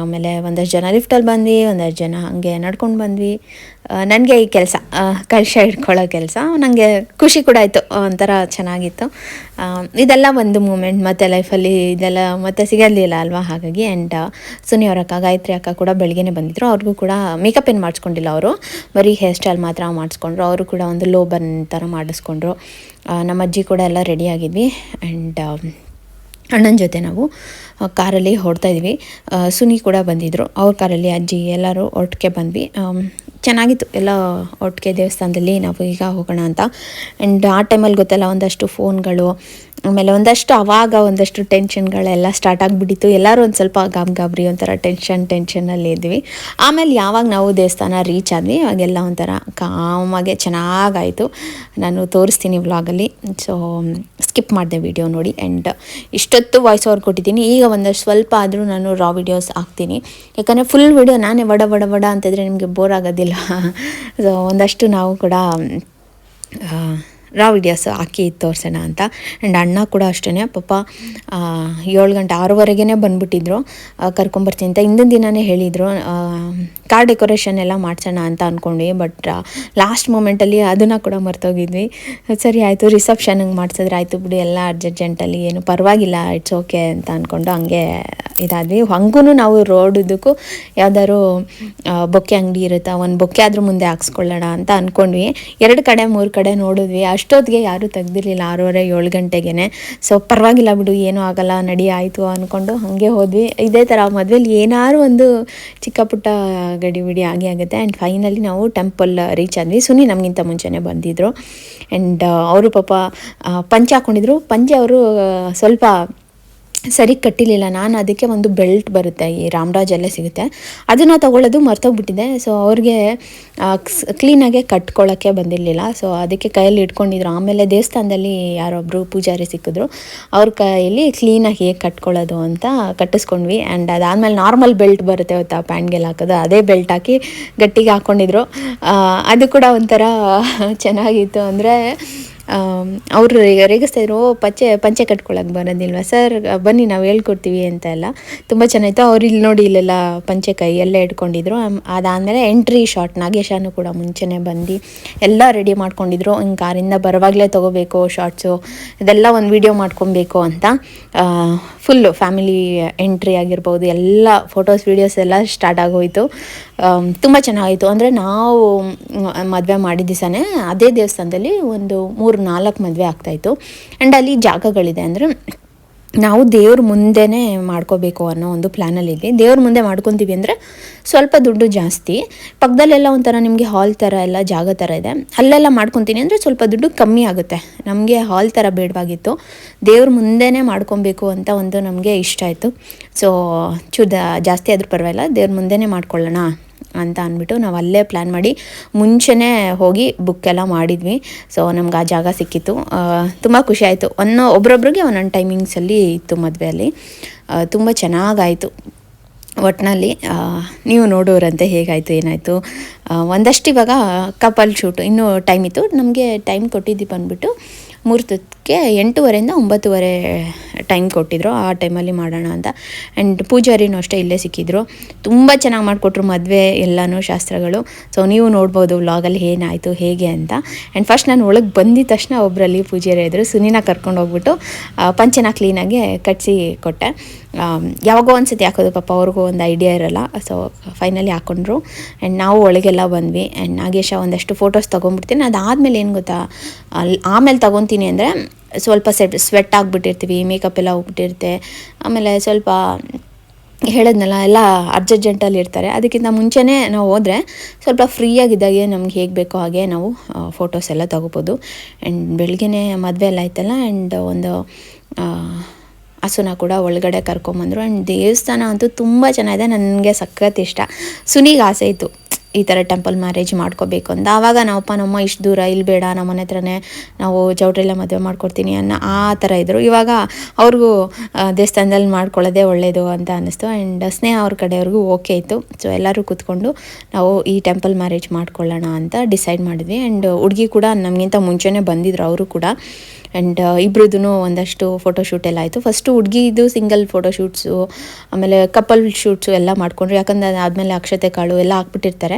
ಆಮೇಲೆ ಒಂದಷ್ಟು ಜನ ಲಿಫ್ಟಲ್ಲಿ ಬಂದ್ವಿ, ಒಂದಷ್ಟು ಜನ ಹಾಗೆ ನಡ್ಕೊಂಡು ಬಂದ್ವಿ. ನನಗೆ ಈ ಕೆಲಸ ಕಳಶ ಇಟ್ಕೊಳ್ಳೋ ಕೆಲಸ. ನನಗೆ ಖುಷಿ ಕೂಡ ಆಯಿತು. ಒಂಥರ ಚೆನ್ನಾಗಿತ್ತು. ಇದೆಲ್ಲ ಒಂದು ಮೂಮೆಂಟ್. ಮತ್ತು ಲೈಫಲ್ಲಿ ಇದೆಲ್ಲ ಮತ್ತೆ ಸಿಗಲಿಲ್ಲ ಅಲ್ವಾ? ಹಾಗಾಗಿ ಆ್ಯಂಡ್ ಸುನಿ ಅವ್ರ ಅಕ್ಕ, ಗಾಯತ್ರಿ ಅಕ್ಕ ಕೂಡ ಬೆಳಗ್ಗೆನೆ ಬಂದಿದ್ರು. ಅವ್ರಿಗೂ ಕೂಡ ಮೇಕಪ್ ಏನು ಮಾಡಿಸ್ಕೊಂಡಿಲ್ಲ ಅವರು. ಬರೀ ಹೇರ್ ಸ್ಟೈಲ್ ಮಾತ್ರ ಮಾಡಿಸ್ಕೊಂಡ್ರು. ಅವರು ಕೂಡ ಒಂದು ಲೋ ಬನ್ ಥರ ಮಾಡಿಸ್ಕೊಂಡ್ರು. ನಮ್ಮ ಅಜ್ಜಿ ಕೂಡ ಎಲ್ಲ ರೆಡಿ ಆಗಿದ್ವಿ. ಆ್ಯಂಡ್ ಅಣ್ಣನ ಜೊತೆ ನಾವು ಕಾರಲ್ಲಿ ಹೊಡ್ತಾ ಇದ್ವಿ. ಸುನಿ ಕೂಡ ಬಂದಿದ್ದರು ಅವ್ರ ಕಾರಲ್ಲಿ ಅಜ್ಜಿ ಎಲ್ಲರೂ ಒಟ್ಟಿಗೆ ಬಂದ್ವಿ. ಚೆನ್ನಾಗಿತ್ತು. ಎಲ್ಲ ಒಟ್ಟಿಗೆ ದೇವಸ್ಥಾನದಲ್ಲಿ ನಾವು ಈಗ ಹೋಗೋಣ ಅಂತ. ಆ್ಯಂಡ್ ಆ ಟೈಮಲ್ಲಿ ಗೊತ್ತಲ್ಲ ಒಂದಷ್ಟು ಫೋನ್ಗಳು ಆಮೇಲೆ ಒಂದಷ್ಟು ಅವಾಗ ಒಂದಷ್ಟು ಟೆನ್ಷನ್ಗಳೆಲ್ಲ ಸ್ಟಾರ್ಟ್ ಆಗಿಬಿಟ್ಟಿತ್ತು. ಎಲ್ಲರೂ ಒಂದು ಸ್ವಲ್ಪ ಗಾಬ್ ಗಾಬ್ರಿ, ಒಂಥರ ಟೆನ್ಷನ್ ಟೆನ್ಷನಲ್ಲಿ ಇದ್ವಿ. ಆಮೇಲೆ ಯಾವಾಗ ನಾವು ದೇವಸ್ಥಾನ ರೀಚ್ ಆದ್ವಿ, ಅವಾಗೆಲ್ಲ ಒಂಥರ ಕಾಮಾಗೆ ಚೆನ್ನಾಗಾಯಿತು. ನಾನು ತೋರಿಸ್ತೀನಿ ವ್ಲಾಗಲ್ಲಿ ಸೊ ಸ್ಕಿಪ್ ಮಾಡಿದೆ ವಿಡಿಯೋ ನೋಡಿ. ಆ್ಯಂಡ್ ಇಷ್ಟೊತ್ತು ವಾಯ್ಸ್ ಓವರ್ ಕೊಟ್ಟಿದ್ದೀನಿ. ಈಗ ಒಂದಷ್ಟು ಸ್ವಲ್ಪ ಆದರೂ ನಾನು ರಾ ವಿಡಿಯೋಸ್ ಹಾಕ್ತೀನಿ. ಯಾಕಂದರೆ ಫುಲ್ ವಿಡಿಯೋ ನಾನೇ ವಡ ವಡ ವಡ ಅಂತಂದರೆ ನಿಮಗೆ ಬೋರ್ ಆಗೋದಿಲ್ಲ. ಸೊ ಒಂದಷ್ಟು ನಾವು ಕೂಡ ರಾ ವಿಡಿಯೋಸ್ ಹಾಕಿ ತೋರಿಸೋಣ ಅಂತ. ಆ್ಯಂಡ್ ಅಣ್ಣ ಕೂಡ ಅಷ್ಟೇ ಪಾಪ ಏಳು ಗಂಟೆ ಆರೂವರೆಗೇ ಬಂದುಬಿಟ್ಟಿದ್ರು. ಕರ್ಕೊಂಬರ್ತೀನಿ ಅಂತ ಹಿಂದಿನ ದಿನವೇ ಹೇಳಿದರು. ಕಾರ್ ಡೆಕೋರೇಷನ್ ಎಲ್ಲ ಮಾಡ್ಸೋಣ ಅಂತ ಅಂದ್ಕೊಂಡ್ವಿ ಬಟ್ ಲಾಸ್ಟ್ ಮೂಮೆಂಟಲ್ಲಿ ಅದನ್ನು ಕೂಡ ಮರ್ತೋಗಿದ್ವಿ. ಸರಿ, ಆಯಿತು ರಿಸೆಪ್ಷನಿಗೆ ಮಾಡಿಸಿದ್ರೆ ಆಯಿತು ಬಿಡಿ, ಎಲ್ಲ ಅರ್ಜೆಂಟಲ್ಲಿ ಏನು ಪರವಾಗಿಲ್ಲ ಇಟ್ಸ್ ಓಕೆ ಅಂತ ಅಂದ್ಕೊಂಡು ಹಂಗೆ ಇದಾದ್ವಿ. ಹಂಗೂ ನಾವು ರೋಡುದಕ್ಕೂ ಯಾವ್ದಾದ್ರು ಬೊಕ್ಕೆ ಅಂಗಡಿ ಇರುತ್ತಾ, ಒಂದು ಬೊಕ್ಕೆ ಆದರೂ ಮುಂದೆ ಹಾಕ್ಸ್ಕೊಳ್ಳೋಣ ಅಂತ ಅಂದ್ಕೊಂಡ್ವಿ ಎರಡು ಕಡೆ, ಮೂರು ಕಡೆ ನೋಡಿದ್ವಿ. ಅಷ್ಟೊತ್ತಿಗೆ ಯಾರೂ ತೆಗ್ದಿರಲಿಲ್ಲ, ಆರೂವರೆ, ಏಳು ಗಂಟೆಗೆ ಸೊ ಪರವಾಗಿಲ್ಲ ಬಿಡು, ಏನೂ ಆಗಲ್ಲ, ನಡಿ, ಆಯಿತು ಅಂದ್ಕೊಂಡು ಹಾಗೆ ಹೋದ್ವಿ. ಇದೇ ಥರ ಮದುವೆಲಿ ಏನಾದ್ರು ಒಂದು ಚಿಕ್ಕ ಪುಟ್ಟ ಗಡಿ ಬಿಡಿ ಆಗೇ ಆಗುತ್ತೆ. ಆ್ಯಂಡ್ ಫೈನಲಿ ನಾವು ಟೆಂಪಲ್ ರೀಚ್ ಆದ್ವಿ. ಸುನಿ ನಮಗಿಂತ ಮುಂಚೆನೇ ಬಂದಿದ್ದರು ಆ್ಯಂಡ್ ಅವರು ಪಾಪ ಪಂಚೆ ಹಾಕ್ಕೊಂಡಿದ್ರು ಪಂಚೆ ಅವರು ಸ್ವಲ್ಪ ಸರಿ ಕಟ್ಟಿಲಿಲ್ಲ. ನಾನು ಅದಕ್ಕೆ ಒಂದು ಬೆಲ್ಟ್ ಬರುತ್ತೆ, ಈ ರಾಮರಾಜಲ್ಲೇ ಸಿಗುತ್ತೆ. ಅದನ್ನು ತಗೊಳ್ಳೋದು ಮರ್ತೋಗ್ಬಿಟ್ಟಿದೆ. ಸೊ ಅವ್ರಿಗೆ ಕ್ಲೀನಾಗೆ ಕಟ್ಕೊಳ್ಳೋಕ್ಕೆ ಬಂದಿರಲಿಲ್ಲ. ಸೊ ಅದಕ್ಕೆ ಕೈಯಲ್ಲಿ ಇಟ್ಕೊಂಡಿದ್ರು. ಆಮೇಲೆ ದೇವಸ್ಥಾನದಲ್ಲಿ ಯಾರೊಬ್ಬರು ಪೂಜಾರಿ ಸಿಕ್ಕಿದ್ರು. ಅವ್ರ ಕೈಯಲ್ಲಿ ಕ್ಲೀನಾಗಿ ಹೇಗೆ ಕಟ್ಕೊಳ್ಳೋದು ಅಂತ ಕಟ್ಟಿಸ್ಕೊಂಡ್ವಿ. ಆ್ಯಂಡ್ ಅದಾದಮೇಲೆ ನಾರ್ಮಲ್ ಬೆಲ್ಟ್ ಬರುತ್ತೆ ಆ ಪ್ಯಾಂಟ್ಗೆಲ್ಲ ಹಾಕೋದು. ಅದೇ ಬೆಲ್ಟ್ ಹಾಕಿ ಗಟ್ಟಿಗೆ ಹಾಕ್ಕೊಂಡಿದ್ರು ಅದು ಕೂಡ ಒಂಥರ ಚೆನ್ನಾಗಿತ್ತು. ಅಂದರೆ ಅವರು ರೇಗಿಸ್ತಾ ಇದ್ರು, ಓ, ಪಂಚೆ ಪಂಚೆ ಕಟ್ಕೊಳ್ಳೋಕೆ ಬರೋದಿಲ್ವಾ? ಸರ್ ಬನ್ನಿ, ನಾವು ಹೇಳ್ಕೊಡ್ತೀವಿ ಅಂತ ಎಲ್ಲ. ತುಂಬ ಚೆನ್ನಾಗಿತ್ತು ಅವ್ರು ಇಲ್ಲಿ ನೋಡಿ ಇಲ್ಲೆಲ್ಲ ಪಂಚೆ ಕೈ ಎಲ್ಲ ಇಟ್ಕೊಂಡಿದ್ರು. ಅದಾದಮೇಲೆ ಎಂಟ್ರಿ ಶಾಟ್ ನಾಗೇಶನು ಕೂಡ ಮುಂಚೆನೇ ಬಂದು ಎಲ್ಲ ರೆಡಿ ಮಾಡ್ಕೊಂಡಿದ್ರು. ಹಿಂಗೆ ಕಾರಿಂದ ಬರುವಾಗಲೇ ತೊಗೋಬೇಕು ಶಾರ್ಟ್ಸು ಇದೆಲ್ಲ ಒಂದು ವಿಡಿಯೋ ಮಾಡ್ಕೊಬೇಕು ಅಂತ. ಫುಲ್ಲು ಫ್ಯಾಮಿಲಿ ಎಂಟ್ರಿ ಆಗಿರ್ಬೋದು. ಎಲ್ಲ ಫೋಟೋಸ್ ವೀಡಿಯೋಸ್ ಎಲ್ಲ ಸ್ಟಾರ್ಟ್ ಆಗೋಯಿತು. ತುಂಬ ಚೆನ್ನಾಗಿತ್ತು ಅಂದರೆ ನಾವು ಮದುವೆ ಮಾಡಿದ ದಿವಸನೇ ಅದೇ ದೇವಸ್ಥಾನದಲ್ಲಿ ಒಂದು ಮೂರು ನಾಲ್ಕು ಮದುವೆ ಆಗ್ತಾಯಿತ್ತು. ಆ್ಯಂಡ್ ಅಲ್ಲಿ ಜಾಗಗಳಿದೆ ಅಂದರೆ ನಾವು ದೇವ್ರ ಮುಂದೆನೇ ಮಾಡ್ಕೋಬೇಕು ಅನ್ನೋ ಒಂದು ಪ್ಲ್ಯಾನಲ್ಲಿದ್ವಿ ದೇವ್ರ ಮುಂದೆ ಮಾಡ್ಕೊತೀವಿ ಅಂದರೆ ಸ್ವಲ್ಪ ದುಡ್ಡು ಜಾಸ್ತಿ. ಪಕ್ಕದಲ್ಲೆಲ್ಲ ಒಂಥರ ನಿಮಗೆ ಹಾಲ್ ಥರ ಎಲ್ಲ ಜಾಗ ಥರ ಇದೆ. ಅಲ್ಲೆಲ್ಲ ಮಾಡ್ಕೊತೀನಿ ಅಂದರೆ ಸ್ವಲ್ಪ ದುಡ್ಡು ಕಮ್ಮಿ ಆಗುತ್ತೆ. ನಮಗೆ ಹಾಲ್ ಥರ ಬೇಡವಾಗಿತ್ತು. ದೇವ್ರ ಮುಂದೆನೇ ಮಾಡ್ಕೊಬೇಕು ಅಂತ ಒಂದು ನಮಗೆ ಇಷ್ಟ ಆಯಿತು. ಸೊ ಚೂದ, ಜಾಸ್ತಿ ಆದರೂ ಪರವಾಗಿಲ್ಲ. ದೇವ್ರ ಮುಂದೆ ಮಾಡ್ಕೊಳ್ಳೋಣ ಅಂತ ಅಂದ್ಬಿಟ್ಟು ನಾವು ಅಲ್ಲೇ ಪ್ಲ್ಯಾನ್ ಮಾಡಿ ಮುಂಚೆನೇ ಹೋಗಿ ಬುಕ್ ಎಲ್ಲ ಮಾಡಿದ್ವಿ. ಸೊ ನಮ್ಗೆ ಆ ಜಾಗ ಸಿಕ್ಕಿತ್ತು. ತುಂಬ ಖುಷಿ ಆಯಿತು. ಒಂದು ಒಬ್ರೊಬ್ರಿಗೆ ಒಂದೊಂದು ಟೈಮಿಂಗ್ಸಲ್ಲಿ ಇತ್ತು ಮದುವೆಯಲ್ಲಿ. ತುಂಬ ಚೆನ್ನಾಗಾಯಿತು. ಒಟ್ಟಿನಲ್ಲಿ ನೀವು ನೋಡೋರಂತೆ ಹೇಗಾಯಿತು, ಏನಾಯಿತು. ಒಂದಷ್ಟು ಇವಾಗ ಕಪಲ್ ಶೂಟ್ ಇನ್ನೂ ಟೈಮ್ ಇತ್ತು. ನಮಗೆ ಟೈಮ್ ಕೊಟ್ಟಿದ್ದು ಬಂದುಬಿಟ್ಟು ಮುಹೂರ್ತಕ್ಕೆ ಎಂಟೂವರೆಯಿಂದ ಒಂಬತ್ತುವರೆ ಟೈಮ್ ಕೊಟ್ಟಿದ್ರು, ಆ ಟೈಮಲ್ಲಿ ಮಾಡೋಣ ಅಂತ. ಆ್ಯಂಡ್ ಪೂಜಾರಿನೂ ಅಷ್ಟೇ ಇಲ್ಲೇ ಸಿಕ್ಕಿದ್ರು. ತುಂಬ ಚೆನ್ನಾಗಿ ಮಾಡಿಕೊಟ್ರು ಮದುವೆ ಎಲ್ಲನೂ ಶಾಸ್ತ್ರಗಳು. ಸೊ ನೀವು ನೋಡ್ಬೋದು ವ್ಲಾಗಲ್ಲಿ ಏನಾಯಿತು, ಹೇಗೆ ಅಂತ. ಆ್ಯಂಡ್ ಫಸ್ಟ್ ನಾನು ಒಳಗೆ ಬಂದಿದ ತಕ್ಷಣ ಒಬ್ಬರಲ್ಲಿ ಪೂಜಾರಿ ಇದ್ದರು ಸುನಿನ ಕರ್ಕೊಂಡು ಹೋಗ್ಬಿಟ್ಟು ಪಂಚನ ಕ್ಲೀನಾಗಿ ಕಟ್ಸಿ ಕೊಟ್ಟೆ. ಯಾವಾಗೋ ಯಾವಾಗೋ ಒಂದ್ಸತಿ ಹಾಕೋದು ಪಾಪ, ಅವ್ರಿಗೂ ಒಂದು ಐಡಿಯಾ ಇರಲ್ಲ. So finally ಹಾಕೊಂಡ್ರು. ಆ್ಯಂಡ್ ನಾವು ಒಳಗೆಲ್ಲ ಬಂದ್ವಿ. ಆ್ಯಂಡ್ ನಾಗೇಶ ಒಂದಷ್ಟು ಫೋಟೋಸ್ ತೊಗೊಂಡ್ಬಿಡ್ತೀನಿ. ಅದಾದಮೇಲೆ ಏನು ಗೊತ್ತಾ? ಆಮೇಲೆ ತೊಗೊತೀನಿ ಅಂದರೆ ಸ್ವಲ್ಪ ಸೆಟ್ ಸ್ವೆಟ್ ಆಗಿಬಿಟ್ಟಿರ್ತೀವಿ ಮೇಕಪ್ ಎಲ್ಲ ಹೋಗ್ಬಿಟ್ಟಿರುತ್ತೆ. ಆಮೇಲೆ ಸ್ವಲ್ಪ ಹೇಳದ್ನಲ್ಲ, ಎಲ್ಲ ಅರ್ಜೆಂಟಲ್ಲಿ ಇರ್ತಾರೆ. ಅದಕ್ಕಿಂತ ಮುಂಚೆನೇ ನಾವು ಹೋದರೆ ಸ್ವಲ್ಪ ಫ್ರೀಯಾಗಿದ್ದಾಗೆ ನಮ್ಗೆ ಹೇಗೆ ಬೇಕೋ ಹಾಗೆ ನಾವು ಫೋಟೋಸ್ ಎಲ್ಲ ತಗೋಬೋದು. ಆ್ಯಂಡ್ ಬೆಳಗ್ಗೆನೇ ಮದುವೆ ಎಲ್ಲ ಆಯ್ತಲ್ಲ ಆ್ಯಂಡ್ ಒಂದು ಹಸುನ ಕೂಡ ಒಳಗಡೆ ಕರ್ಕೊಂಬಂದರು. ಆ್ಯಂಡ್ ದೇವಸ್ಥಾನ ಅಂತೂ ತುಂಬ ಚೆನ್ನಾಗಿದೆ, ನನಗೆ ಸಖತ್ ಇಷ್ಟ. ಸುನಿಗೆ ಆಸೆ ಇತ್ತು. ಈ ಥರ ಟೆಂಪಲ್ ಮ್ಯಾರೇಜ್ ಮಾಡ್ಕೋಬೇಕು ಅಂತ. ಆವಾಗ ನಾವಪ್ಪ ನಮ್ಮ ಇಷ್ಟು ದೂರ ಇಲ್ಲಿ ಬೇಡ, ನಮ್ಮ ಮನೆ ಹತ್ರನೇ ನಾವು ಚೌಟ್ರೆಲ್ಲ ಮದುವೆ ಮಾಡ್ಕೊಡ್ತೀನಿ ಅನ್ನೋ ಆ ಥರ ಇದ್ದರು ಇವಾಗ ಅವ್ರಿಗೂ ದೇವಸ್ಥಾನದಲ್ಲಿ ಮಾಡ್ಕೊಳ್ಳೋದೇ ಒಳ್ಳೆಯದು ಅಂತ ಅನ್ನಿಸ್ತು. ಆ್ಯಂಡ್ ಸ್ನೇಹ ಅವ್ರ ಕಡೆಯವ್ರಿಗೂ ಓಕೆ ಇತ್ತು. ಸೊ ಎಲ್ಲರೂ ಕೂತ್ಕೊಂಡು ನಾವು ಈ ಟೆಂಪಲ್ ಮ್ಯಾರೇಜ್ ಮಾಡ್ಕೊಳ್ಳೋಣ ಅಂತ ಡಿಸೈಡ್ ಮಾಡಿದ್ವಿ. ಆ್ಯಂಡ್ ಹುಡುಗಿ ಕೂಡ ನಮಗಿಂತ ಮುಂಚೆನೇ ಬಂದಿದ್ರು, ಅವರು ಕೂಡ. ಆ್ಯಂಡ್ ಇಬ್ರದ್ದು ಒಂದಷ್ಟು ಫೋಟೋಶೂಟ್ ಎಲ್ಲ ಆಯಿತು. ಫಸ್ಟು ಹುಡುಗಿದು ಸಿಂಗಲ್ ಫೋಟೋಶೂಟ್ಸು ಆಮೇಲೆ ಕಪಲ್ ಶೂಟ್ಸು ಎಲ್ಲ ಮಾಡ್ಕೊಂಡ್ರು. ಯಾಕಂದರೆ ಆದಮೇಲೆ ಅಕ್ಷತೆ ಕಾಳು ಎಲ್ಲ ಹಾಕ್ಬಿಟ್ಟಿರ್ತಾರೆ.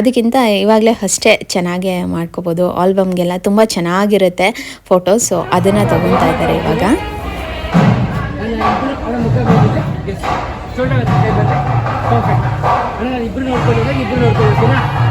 ಅದಕ್ಕಿಂತ ಇವಾಗಲೇ ಅಷ್ಟೇ ಚೆನ್ನಾಗೇ ಮಾಡ್ಕೋಬೋದು. ಆಲ್ಬಮ್ಗೆಲ್ಲ ತುಂಬ ಚೆನ್ನಾಗಿರುತ್ತೆ ಫೋಟೋಸು ಅದನ್ನು ತೊಗೊತಾ ಇದ್ದಾರೆ ಇವಾಗ. ಇಬ್ಬರು ನೋಡ್ಕೊಳ್ಳಿ ಇಬ್ಬರು ಎಸ್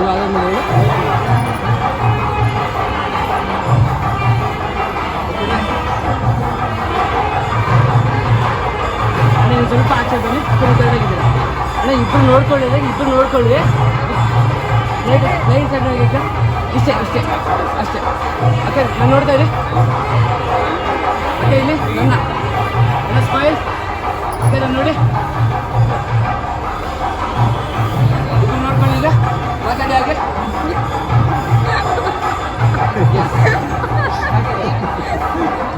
ಇವಾಗ ನೋಡಿ. ಅಣ್ಣ ಸ್ವಲ್ಪ ಆಚೆ ಬನ್ನಿ ಕುರಿತಾಗಿದ್ದೀರ ಅಣ್ಣ ಇಬ್ಬರು ನೋಡ್ಕೊಳ್ಳಿ ಇಬ್ಬರು ನೋಡ್ಕೊಳ್ಳಿ. ಲೈಟ್ ಲೈಟ್ ಚೆನ್ನಾಗೈತೆ ಇಷ್ಟೇ ಇಷ್ಟೇ, ಅಷ್ಟೇ. ಅಕ್ಕ ನಾನು ನೋಡ್ತಾ ಇರಿ ಅಕ್ಕ ಇಲ್ಲಿ ನನ್ನ ನನ್ನ ಸ್ಮೈಲ್ ಅಕ್ಕ ನಾನು ನೋಡಿ. ಮಾತಾಡಿ ಹಾಗೆ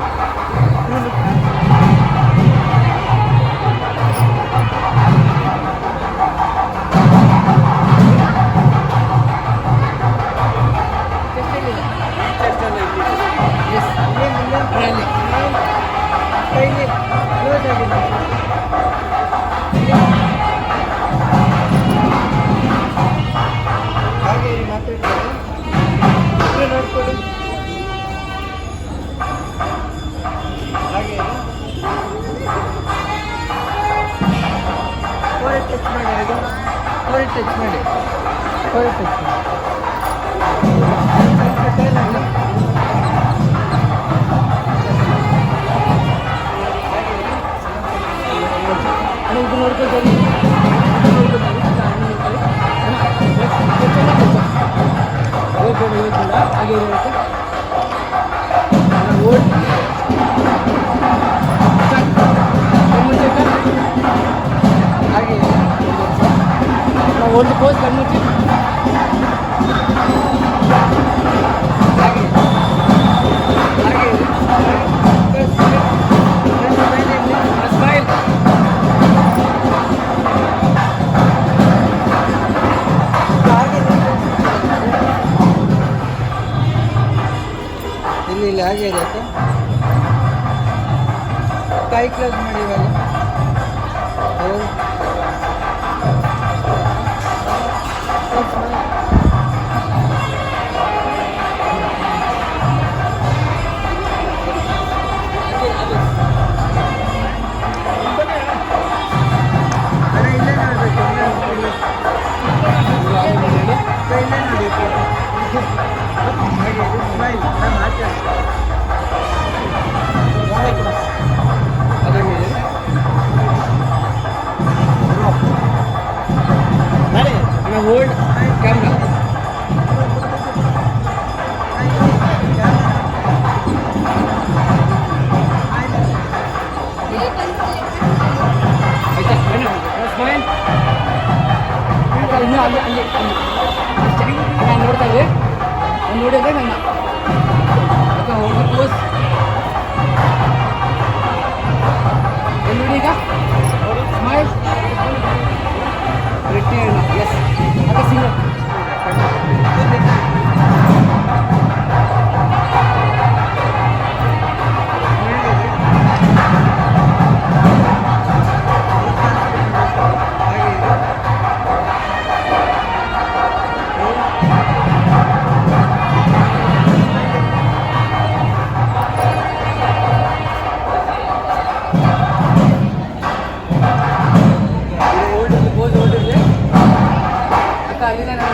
ಇನ್ನೂ ಅಲ್ಲಿ ಅಲ್ಲಿ ಅಲ್ಲಿ. ಅಷ್ಟೇ. ನಾನು ನೋಡ್ತಾ ಇದ್ದೆ. ನಾನು ನೋಡಿದ್ರೆ ನನ್ನ ಅಕ್ಕ ಹೋಗಿ ನೋಡಿ ಈಗ? ಸ್ಮೈಲ್ ಅಣ್ಣ ಎಸ್ ಅಕ್ಕ ಸಿಂಗಲ್ ಆಗ್ತಾ ಇದೆ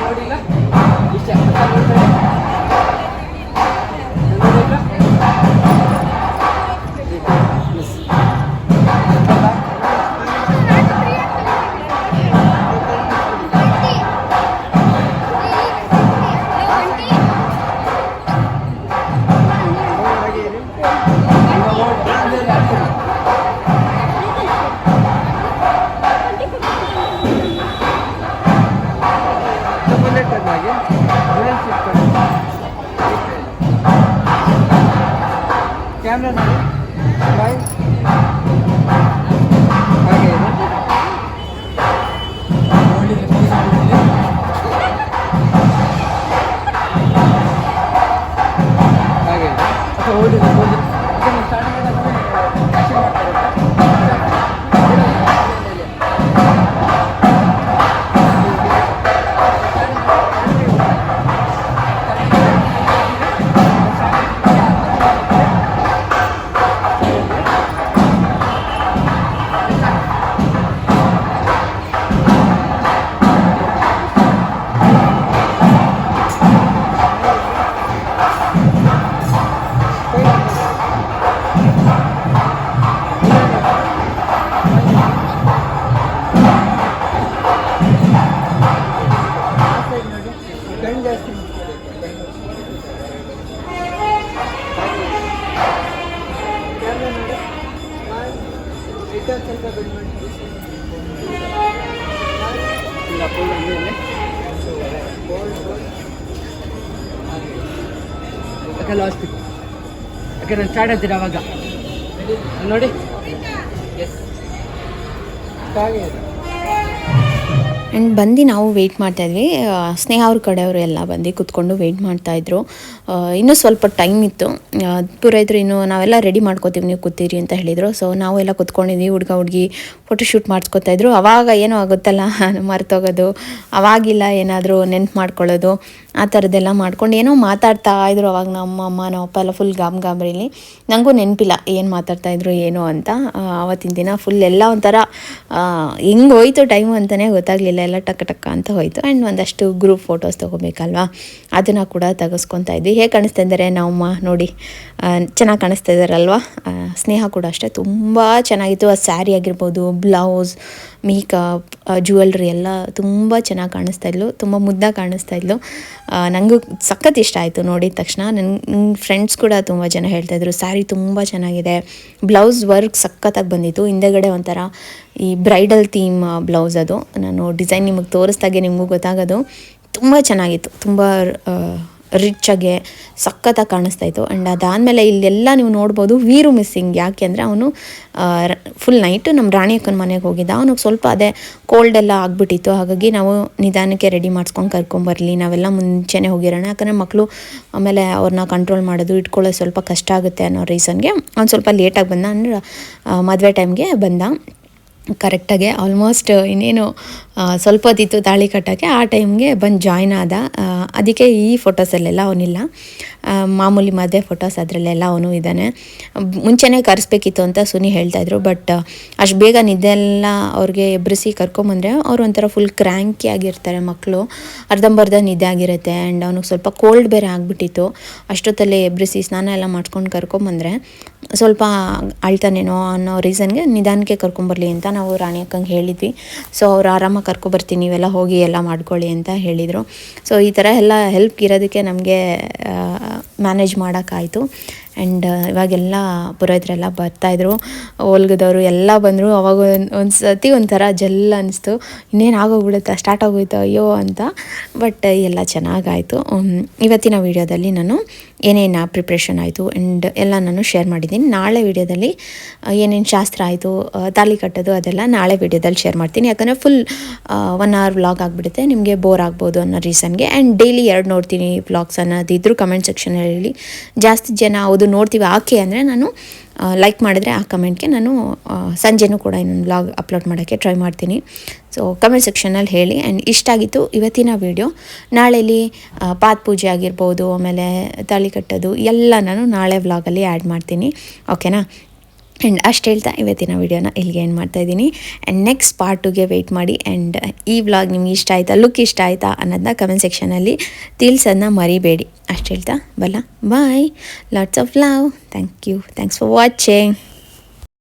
ನಾನು ಅವಾಗ. ನೋಡಿ. ಆ್ಯಂಡ್ ಬಂದು ನಾವು ವೆಯ್ಟ್ ಮಾಡ್ತಾಯಿದ್ವಿ ಸ್ನೇಹ ಅವ್ರ ಕಡೆಯವರು ಎಲ್ಲ ಬಂದು ಕುತ್ಕೊಂಡು ವೆಯ್ಟ್ ಮಾಡ್ತಾಯಿದ್ರು ಇನ್ನೂ ಸ್ವಲ್ಪ ಟೈಮ್ ಇತ್ತು. ಪೂರೈದ್ರು ಇನ್ನೂ ನಾವೆಲ್ಲ ರೆಡಿ ಮಾಡ್ಕೋತೀವಿ, ನೀವು ಕೂತೀರಿ ಅಂತ ಹೇಳಿದರು. ಸೊ ನಾವೆಲ್ಲ ಕುತ್ಕೊಂಡಿದ್ವಿ, ಹುಡುಗ, ಹುಡುಗಿ ಫೋಟೋಶೂಟ್ ಮಾಡಿಸ್ಕೊತಾ ಇದ್ರು. ಅವಾಗ ಏನೂ ಆಗುತ್ತಲ್ಲ ಮರ್ತೋಗೋದು ಅವಾಗಿಲ್ಲ ಏನಾದರೂ ನೆನ್ಪು ಮಾಡ್ಕೊಳ್ಳೋದು. ಆ ಥರದ್ದೆಲ್ಲ ಮಾಡ್ಕೊಂಡು ಏನೋ ಮಾತಾಡ್ತಾ ಇದ್ರು ಅವಾಗ ನಮ್ಮ ಅಮ್ಮ, ನಮ್ಮ ಅಪ್ಪ ಎಲ್ಲ ಫುಲ್ ಗಾಮ್ ಗಾಬರಿಲಿ. ನನಗೂ ನೆನಪಿಲ್ಲ ಏನು ಮಾತಾಡ್ತಾ ಇದ್ರು, ಏನು ಅಂತ. ಆವತ್ತಿನ ದಿನ ಫುಲ್ ಎಲ್ಲ ಒಂಥರ ಹೆಂಗೆ ಹೋಯ್ತು ಟೈಮು ಅಂತಲೇ ಗೊತ್ತಾಗಲಿಲ್ಲ. ಎಲ್ಲ ಟಕ್ ಟಕ್ಕ ಅಂತ ಹೋಯಿತು. ಆ್ಯಂಡ್ ಒಂದಷ್ಟು ಗ್ರೂಪ್ ಫೋಟೋಸ್ ತೊಗೋಬೇಕಲ್ವಾ? ಅದನ್ನು ಕೂಡ ತೆಗೆಸ್ಕೊತಾ ಇದ್ವಿ. ಹೇಗೆ ಕಾಣಿಸ್ತಾ ಇದ್ದಾರೆ? ನಮ್ಮಮ್ಮ ನೋಡಿ. ಚೆನ್ನಾಗಿ ಕಾಣಿಸ್ತಾ ಇದ್ದಾರಲ್ವಾ ಸ್ನೇಹ ಕೂಡ ಅಷ್ಟೇ. ತುಂಬ ಚೆನ್ನಾಗಿತ್ತು. ಆ ಸ್ಯಾರಿ ಆಗಿರ್ಬೋದು ಬ್ಲೌಸ್ ಮೇಕಪ್ ಜ್ಯುವೆಲ್ರಿ ಎಲ್ಲ ತುಂಬ ಚೆನ್ನಾಗಿ ಕಾಣಿಸ್ತಾ ಇದ್ಲು. ತುಂಬ ಮುದ್ದಾಗಿ ಕಾಣಿಸ್ತಾ ಇದ್ಲು. ನನಗೂ ಸಖತ್ ಇಷ್ಟ ಆಯಿತು ನೋಡಿದ ತಕ್ಷಣ. ನನ್ನ ಫ್ರೆಂಡ್ಸ್ ಕೂಡ ತುಂಬ ಜನ ಹೇಳ್ತಾಯಿದ್ರು ಸ್ಯಾರಿ ತುಂಬ ಚೆನ್ನಾಗಿದೆ. ಬ್ಲೌಸ್ ವರ್ಕ್ ಸಖತ್ತಾಗಿ ಬಂದಿತ್ತು. ಹಿಂದೆಗಡೆ ಒಂಥರ ಈ ಬ್ರೈಡಲ್ ಥೀಮ್ ಬ್ಲೌಸ್ ಅದು. ನಾನು ಡಿಸೈನ್ ನಿಮಗೆ ತೋರಿಸ್ದಾಗೆ ನಿಮಗೂ ಗೊತ್ತಾಗೋದು. ತುಂಬ ಚೆನ್ನಾಗಿತ್ತು. ತುಂಬ ರಿಚಾಗೆ ಸಖತ್ತಾಗಿ ಕಾಣಿಸ್ತಾ ಇತ್ತು. ಆ್ಯಂಡ್ ಅದಾದಮೇಲೆ ಇಲ್ಲೆಲ್ಲ ನೀವು ನೋಡ್ಬೋದು ವೀರು ಮಿಸ್ಸಿಂಗ್ ಯಾಕೆ ಅಂದರೆ ಅವನು ಫುಲ್ ನೈಟು ನಮ್ಮ ರಾಣಿ ಅಕ್ಕನ ಮನೆಗೆ ಹೋಗಿದ್ದ. ಅವನಿಗೆ ಸ್ವಲ್ಪ ಅದೇ ಕೋಲ್ಡ್ ಎಲ್ಲ ಆಗ್ಬಿಟ್ಟಿತ್ತು. ಹಾಗಾಗಿ ನಾವು ನಿಧಾನಕ್ಕೆ ರೆಡಿ ಮಾಡಿಸ್ಕೊಂಡು ಕರ್ಕೊಂಬರಲಿ ನಾವೆಲ್ಲ ಮುಂಚೆನೇ ಹೋಗಿರೋಣ. ಯಾಕಂದರೆ ಮಕ್ಕಳು ಆಮೇಲೆ ಅವ್ರನ್ನ ಕಂಟ್ರೋಲ್ ಮಾಡೋದು, ಇಟ್ಕೊಳ್ಳೋದು ಸ್ವಲ್ಪ ಕಷ್ಟ ಆಗುತ್ತೆ ಅನ್ನೋ ರೀಸನ್ಗೆ ಅವ್ನು ಸ್ವಲ್ಪ ಲೇಟಾಗಿ ಬಂದ. ಅಂದ್ರೆ ಮದುವೆ ಟೈಮ್ಗೆ ಬಂದ. ಕರೆಕ್ಟಾಗೆ ಆಲ್ಮೋಸ್ಟ್ ಇನ್ನೇನು ಸ್ವಲ್ಪ ಹೊತ್ತಿತ್ತು ತಾಳಿ ಕಟ್ಟೋಕ್ಕೆ, ಆ ಟೈಮ್ಗೆ ಬಂದು ಜಾಯ್ನ್ ಆದ. ಅದಕ್ಕೆ ಈ ಫೋಟೋಸಲ್ಲೆಲ್ಲ ಅವನಿಲ್ಲ. ಮಾಮೂಲಿ ಮದುವೆ ಫೋಟೋಸ್ ಅದರಲ್ಲೆಲ್ಲ ಅವನು ಇದ್ದಾನೆ. ಮುಂಚೆನೇ ಕರೆಸ್ಬೇಕಿತ್ತು ಅಂತ ಸುನಿ ಹೇಳ್ತಾಯಿದ್ರು ಬಟ್ ಅಷ್ಟು ಬೇಗ ನಿದ್ದೆ ಎಲ್ಲ ಅವ್ರಿಗೆ ಎಬ್ರಿಸಿ ಕರ್ಕೊಂಬಂದರೆ ಅವ್ರು ಒಂಥರ ಫುಲ್ ಕ್ರ್ಯಾಂಕಿ ಆಗಿರ್ತಾರೆ ಮಕ್ಕಳು ಅರ್ಧಂಬರ್ಧ ನಿದ್ದೆ ಆಗಿರುತ್ತೆ ಆ್ಯಂಡ್ ಅವ್ನಿಗೆ ಸ್ವಲ್ಪ ಕೋಲ್ಡ್ ಬೇರೆ ಆಗಿಬಿಟ್ಟಿತ್ತು. ಅಷ್ಟೊತ್ತಲ್ಲೇ ಎಬ್ರಿಸಿ ಸ್ನಾನ ಎಲ್ಲ ಮಾಡ್ಕೊಂಡು ಕರ್ಕೊಂಬಂದರೆ ಸ್ವಲ್ಪ ಅಳ್ತಾನೇನೋ ಅನ್ನೋ ರೀಸನ್ಗೆ ನಿಧಾನಕ್ಕೆ ಕರ್ಕೊಂಬರ್ಲಿ ಅಂತ ನಾವು ರಾಣಿ ಅಕ್ಕಂಗೆ ಹೇಳಿದ್ವಿ. ಸೊ ಅವ್ರು ಆರಾಮಾಗಿ ಕರ್ಕೊಬರ್ತೀನಿ ನೀವೆಲ್ಲ ಹೋಗಿ ಎಲ್ಲ ಮಾಡ್ಕೊಳ್ಳಿ ಅಂತ ಹೇಳಿದರು. ಸೊ ಈ ಥರ ಎಲ್ಲ ಹೆಲ್ಪ್ ಇರೋದಕ್ಕೆ ನಮಗೆ ಮ್ಯಾನೇಜ್ ಮಾಡೋಕ್ಕಾಯಿತು. ಆ್ಯಂಡ್ ಇವಾಗೆಲ್ಲ ಪುರೋಹಿತರೆಲ್ಲ ಬರ್ತಾಯಿದ್ರು. ಓಲ್ಗದವರು ಎಲ್ಲ ಬಂದರು. ಅವಾಗ ಒಂದು ಒಂದು ಸತಿ ಒಂಥರ ಜಲ್ ಅನ್ನಿಸ್ತು ಇನ್ನೇನು ಆಗೋಗ್ಬಿಡುತ್ತೆ? ಸ್ಟಾರ್ಟ್ ಆಗೋಯ್ತು? ಅಯ್ಯೋ ಅಂತ. ಬಟ್ ಎಲ್ಲ ಚೆನ್ನಾಗಾಯಿತು. ಇವತ್ತಿನ ವೀಡಿಯೋದಲ್ಲಿ ನಾನು ಏನೇನು ಪ್ರಿಪ್ರೇಷನ್ ಆಯಿತು ಆ್ಯಂಡ್ ಎಲ್ಲ ನಾನು ಶೇರ್ ಮಾಡಿದ್ದೀನಿ. ನಾಳೆ ವೀಡಿಯೋದಲ್ಲಿ ಏನೇನು ಶಾಸ್ತ್ರ ಆಯಿತು ತಾಲಿ ಕಟ್ಟೋದು ಅದೆಲ್ಲ ನಾಳೆ ವೀಡಿಯೋದಲ್ಲಿ ಶೇರ್ ಮಾಡ್ತೀನಿ. ಯಾಕಂದರೆ ಫುಲ್ ಒನ್ ಅವರ್ ವ್ಲಾಗ್ ಆಗಿಬಿಡುತ್ತೆ. ನಿಮಗೆ ಬೋರ್ ಆಗ್ಬೋದು ಅನ್ನೋ ರೀಸನ್ಗೆ ಆ್ಯಂಡ್ ಡೈಲಿ ಎರಡು ನೋಡ್ತೀನಿ ವ್ಲಾಗ್ಸ್ ಅನ್ನೋದಿದ್ರು ಕಮೆಂಟ್ ಸೆಕ್ಷನಲ್ಲಿ ಹೇಳಿ. ಜಾಸ್ತಿ ಜನ ಹೌದು ನೋಡ್ತೀವಿ ಆಕೆ ಅಂದರೆ ನಾನು ಲೈಕ್ ಮಾಡಿದ್ರೆ ಆ ಕಮೆಂಟ್ಗೆ ನಾನು ಸಂಜೆನೂ ಕೂಡ ಇನ್ನೊಂದು ವ್ಲಾಗ್ ಅಪ್ಲೋಡ್ ಮಾಡೋಕ್ಕೆ ಟ್ರೈ ಮಾಡ್ತೀನಿ. ಸೊ ಕಮೆಂಟ್ ಸೆಕ್ಷನಲ್ಲಿ ಹೇಳಿ. ಆ್ಯಂಡ್ ಇಷ್ಟ ಆಗಿತ್ತು ಇವತ್ತಿನ ವೀಡಿಯೋ ನಾಳೆಲಿ ಪಾತ್ ಪೂಜೆ ಆಗಿರ್ಬೋದು, ಆಮೇಲೆ ತಾಳಿ ಕಟ್ಟೋದು, ಎಲ್ಲ ನಾನು ನಾಳೆ ವ್ಲಾಗಲ್ಲಿ ಆ್ಯಡ್ ಮಾಡ್ತೀನಿ. ಓಕೆನಾ ಆ್ಯಂಡ್ ಅಷ್ಟು ಹೇಳ್ತಾ ಇವತ್ತಿನ ವೀಡಿಯೋನ ಇಲ್ಲಿಗೆ ಏನು ಮಾಡ್ತಾ ಇದ್ದೀನಿ. ಆ್ಯಂಡ್ ನೆಕ್ಸ್ಟ್ ಪಾರ್ಟುಗೆ ವೆಯ್ಟ್ ಮಾಡಿ. ಆ್ಯಂಡ್ ಈ ವ್ಲಾಗ್ ನಿಮ್ಗೆ ಇಷ್ಟ ಆಯಿತಾ ಲುಕ್ ಇಷ್ಟ ಆಯಿತಾ ಅನ್ನೋದನ್ನ ಕಮೆಂಟ್ ಸೆಕ್ಷನಲ್ಲಿ ತಿಳಿಸೋದನ್ನ ಮರಿಬೇಡಿ. ಅಷ್ಟು ಹೇಳ್ತಾ, ಬಲ್ಲ bye lots of love thank you thanks for watching